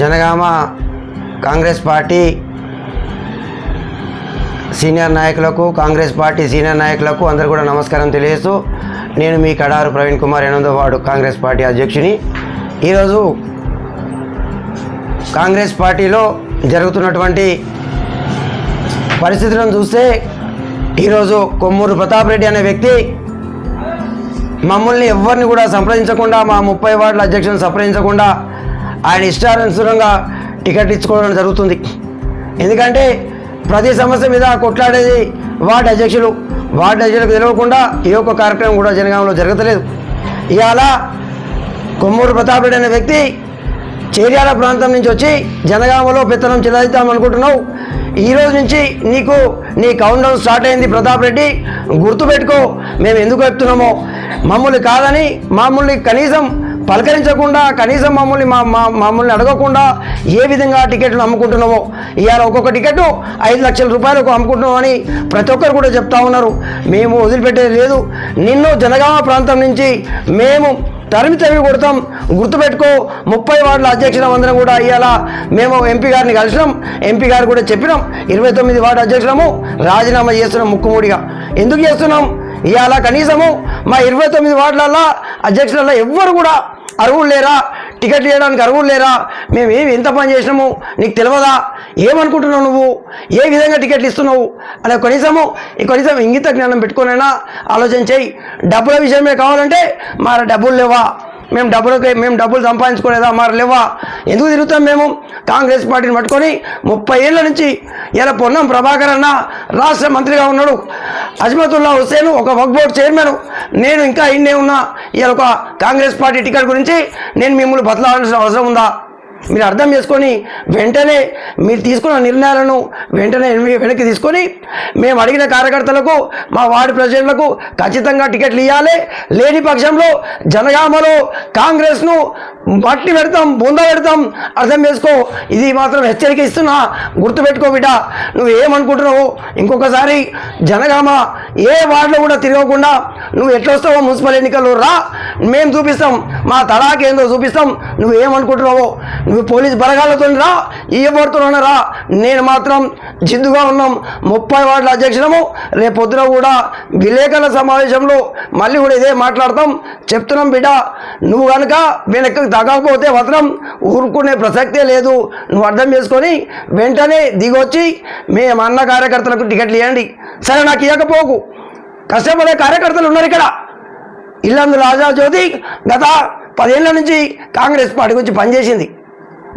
Janagama Congress party senior నాయకులకు Congress party senior నాయకులకు అందరు కూడా నమస్కారం తెలియజేస్తూ నేను మీ కడారు ప్రవీణ్ కుమార్ ఎనిమిదో వార్డు కాంగ్రెస్ పార్టీ అధ్యక్షుని. ఈరోజు కాంగ్రెస్ పార్టీలో జరుగుతున్నటువంటి పరిస్థితులను చూస్తే ఈరోజు కొమ్మూరు ప్రతాప్ రెడ్డి అనే వ్యక్తి మమ్మల్ని ఎవరిని కూడా సంప్రదించకుండా మా ముప్పై వార్డుల అధ్యక్షులను సంప్రదించకుండా ఆయన ఇష్టానుసారంగా టికెట్ ఇచ్చుకోవడం జరుగుతుంది. ఎందుకంటే ప్రతి సమస్య మీద కొట్లాడేది వార్డు అధ్యక్షులు. వార్డు అధ్యక్షులకు తెలియకుండా ఏ ఒక్క కార్యక్రమం కూడా జనగామంలో జరగతలేదు. ఇవాళ కొమ్మూరు ప్రతాప్ రెడ్డి అనే వ్యక్తి చేర్యాల ప్రాంతం నుంచి వచ్చి జనగామలో పెత్తనం చెల్లిద్దాం అనుకుంటున్నావు ఈ రోజు నుంచి నీకు నీ కౌంటర్ స్టార్ట్ అయింది ప్రతాప్ రెడ్డి. గుర్తుపెట్టుకో మేము ఎందుకు చెప్తున్నామో మమ్మల్ని కాదని మమ్మల్ని కనీసం పలకరించకుండా కనీసం మమ్మల్ని మా మమ్మల్ని అడగకుండా ఏ విధంగా టికెట్లు అమ్ముకుంటున్నామో ఇవాళ ఒక్కొక్క టికెట్ ఐదు లక్షల రూపాయలకు అమ్ముకుంటున్నామని ప్రతి ఒక్కరు కూడా చెప్తా ఉన్నారు. మేము వదిలిపెట్టేది లేదు. నిన్ను జనగామ ప్రాంతం నుంచి మేము తరిమి తరిమి కొడతాం. గుర్తుపెట్టుకో ముప్పై వార్డుల అధ్యక్షుల అందరం కూడా ఇవాళ మేము ఎంపీ గారిని కలిసినాం. ఎంపీ గారు కూడా చెప్పినాం. ఇరవై తొమ్మిది వార్డు అధ్యక్షులము రాజీనామా చేస్తున్నాం ముక్కుమూడిగా. ఎందుకు చేస్తున్నాం? ఇవాళ కనీసము మా ఇరవై తొమ్మిది వార్డులలో అధ్యక్షులలో ఎవ్వరు కూడా అరువులు లేరా? టికెట్ ఇవ్వడానికి అరువులు లేరా? మేము ఏమి ఎంత పని చేసినాము? నీకు తెలియదా? ఏమనుకుంటున్నావు నువ్వు? ఏ విధంగా టికెట్లు ఇస్తున్నావు? అనే కనీసము ఈ కనీసం ఇంగిత జ్ఞానం పెట్టుకునైనా ఆలోచన చేయి. డబ్బుల విషయమే కావాలంటే మరి డబ్బులు లేవా? మేము డబ్బులకి మేము డబ్బులు సంపాదించుకోలేదా మరి లేవా? ఎందుకు తిరుగుతాం మేము? కాంగ్రెస్ పార్టీని పట్టుకొని ముప్పై ఏళ్ళ నుంచి ఇలా పొన్నం ప్రభాకర్ అన్న రాష్ట్ర మంత్రిగా ఉన్నాడు. అజ్మతుల్లా హుసేన్ ఒక వక్ బోర్డ్ చైర్మన్ నేను ఇంకా ఇన్నే ఉన్నా. ఇలా ఒక కాంగ్రెస్ పార్టీ టికెట్ గురించి నేను మిమ్మల్ని బతలాడాల్సిన అవసరం ఉందా? మీరు అర్థం చేసుకొని వెంటనే మీరు తీసుకున్న నిర్ణయాలను వెంటనే వెనక్కి- తీసుకొని మేము అడిగిన కార్యకర్తలకు మా వార్డు ప్రెసిడెంట్లకు ఖచ్చితంగా టికెట్లు ఇవ్వాలి లేని పక్షంలో జనగామలో కాంగ్రెస్ను మట్టి పెడతాం బుంద పెడతాం. అర్థం చేసుకో. ఇది మాత్రం హెచ్చరిక ఇస్తున్నా. గుర్తుపెట్టుకో బిడ్డ. నువ్వు ఏమనుకుంటున్నావు ఇంకొకసారి జనగామ ఏ వార్డులో కూడా తిరగకుండా నువ్వు ఎట్లా వస్తావో మున్సిపల్ ఎన్నికల్లో రా. మేము చూపిస్తాం. మా తడాకేందో చూపిస్తాం. నువ్వు ఏమనుకుంటున్నావో పోలీస్ బలగాలతో రా ఇవ్వబడుతున్నా రా. నేను మాత్రం జిద్దుగా ఉన్నాం. ముప్పై వార్డుల అధ్యక్షులము రేపొద్దున కూడా విలేకరుల సమావేశంలో మళ్ళీ కూడా ఇదే మాట్లాడతాం. చెప్తున్నాం బిడ్డ నువ్వు కనుక వెనక్కి తగ్గకపోతే మాత్రం ఊరుకునే ప్రసక్తే లేదు. నువ్వు అర్థం చేసుకొని వెంటనే దిగొచ్చి మేము అన్న కార్యకర్తలకు టికెట్లు ఇవ్వండి సరే నాకు ఇవ్వకపోకు కష్టపడే కార్యకర్తలు ఉన్నారు ఇక్కడ. ఇల్లందు రాజా జ్యోతి గత పదేళ్ళ నుంచి కాంగ్రెస్ పార్టీ గురించి పనిచేసింది.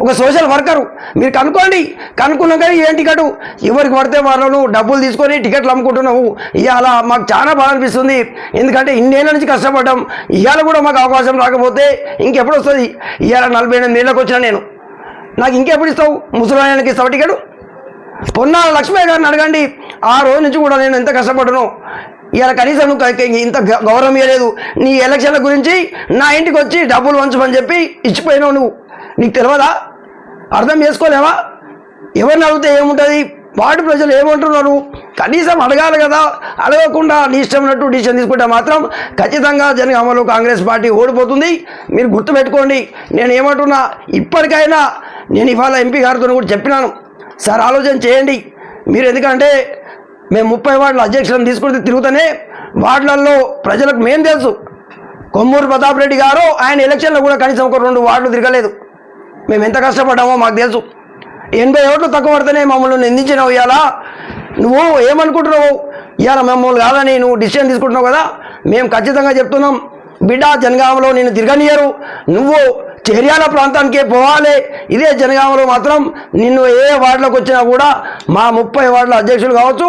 ఒక సోషల్ వర్కరు. మీరు కనుక్కోండి. కనుక్కున్నాక ఏం టికెట్? ఎవరికి పడితే వాళ్ళను డబ్బులు తీసుకొని టికెట్లు అమ్ముకుంటున్నావు ఇవాళ మాకు చాలా బాధ అనిపిస్తుంది. ఎందుకంటే ఇన్నేళ్ళ నుంచి కష్టపడ్డాం. ఇవాళ కూడా మాకు అవకాశం రాకపోతే ఇంకెప్పుడు వస్తుంది? ఇవాళ నలభై ఎనిమిది ఏళ్ళకి వచ్చిన నేను. నాకు ఇంకెప్పుడు ఇస్తావు? ముసలాయనకి ఇస్తావు టికెట్? పొన్నాల లక్ష్మయ్య గారిని అడగండి. ఆ రోజు నుంచి కూడా నేను ఎంత కష్టపడను ఇవాళ కనీసం నువ్వు ఇంత గ- గౌరవం ఇవ్వలేదు నీ ఎలక్షన్ల గురించి నా ఇంటికి వచ్చి డబ్బులు వంచమని చెప్పి ఇచ్చిపోయినావు నువ్వు. నీకు తెలియదా అర్థం చేసుకోలేవా? ఎవరిని అడిగితే ఏముంటుంది? వార్డు ప్రజలు ఏమంటున్నారు? కనీసం అడగాలి కదా. అడగకుండా నీ ఇష్టం డిసిషన్ తీసుకుంటే మాత్రం ఖచ్చితంగా జనగామలో కాంగ్రెస్ పార్టీ ఓడిపోతుంది. మీరు గుర్తుపెట్టుకోండి నేను ఏమంటున్నా ఇప్పటికైనా నేను ఇవాళ ఎంపీ గారితో కూడా చెప్పినాను. సార్ ఆలోచన చేయండి. మీరు ఎందుకంటే మేము ముప్పై వార్డుల అధ్యక్షులను తీసుకుంటే తిరుగుతూనే వార్డులలో ప్రజలకు మేం తెలుసు. కొమ్మూరు ప్రతాప్ రెడ్డి గారు ఆయన ఎలక్షన్లో కూడా కనీసం ఒక రెండు వార్డులు తిరగలేదు. మేము ఎంత కష్టపడ్డామో మాకు తెలుసు. ఎనభై ఓట్లు తక్కువ పడితేనే మమ్మల్ని నిందించినావు ఇవాళ నువ్వు ఏమనుకుంటున్నావు? ఇవాళ మమ్మల్ని కాదని నువ్వు డిసిషన్ తీసుకుంటున్నావు కదా? మేము ఖచ్చితంగా చెప్తున్నాం బిడ్డ జనగామలో నేను తిరగనియరు. నువ్వు చెర్యాల ప్రాంతానికే పోవాలి. ఇదే జనగామలో మాత్రం నిన్ను ఏ వార్డులోకి వచ్చినా కూడా మా ముప్పై వార్డుల అధ్యక్షులు కావచ్చు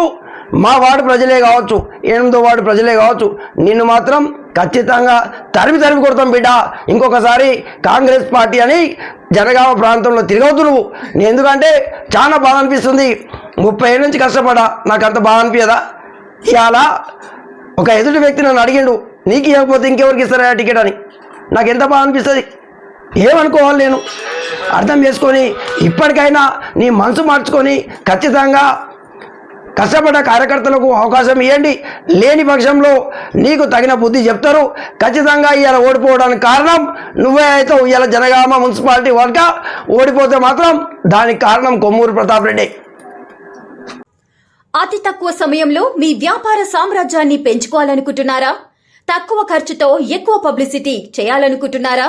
మా వార్డు ప్రజలే కావచ్చు ఎనిమిదో వార్డు ప్రజలే కావచ్చు నిన్ను మాత్రం ఖచ్చితంగా తరిమి తరిమి కొడతాం బిడ్డ. ఇంకొకసారి కాంగ్రెస్ పార్టీ అని జనగామ ప్రాంతంలో తిరగవద్దు నువ్వు నేను ఎందుకంటే చాలా బాధ అనిపిస్తుంది. ముప్పై ఏళ్ళ నుంచి కష్టపడా నాకు అంత బాధ అనిపించదా? ఇవాళ ఒక ఎదుటి వ్యక్తి నన్ను అడిగిండు నీకు ఇవ్వకపోతే ఇంకెవరికి ఇస్తారా ఆ టికెట్ అని? నాకు ఎంత బాధ అనిపిస్తుంది? ఏమనుకోవాలి నేను? అర్థం చేసుకొని ఇప్పటికైనా నీ మనసు మార్చుకొని ఖచ్చితంగా కష్టపడ్డ కార్యకర్తలకు అవకాశం ఇవ్వండి లేని పక్షంలో నీకు తగిన బుద్ధి చెప్తారు. ఖచ్చితంగా ఇవాళ ఓడిపోవడానికి కారణం నువ్వే అయితే ఇవాళ జనగామ మున్సిపాలిటీ వర్క ఓడిపోతే మాత్రం దానికి కారణం కొమ్మూరు ప్రతాప్ రెడ్డి. అతి తక్కువ సమయంలో మీ వ్యాపార సామ్రాజ్యాన్ని పెంచుకోవాలనుకుంటున్నారా? తక్కువ ఖర్చుతో ఎక్కువ పబ్లిసిటీ చేయాలనుకుంటున్నారా?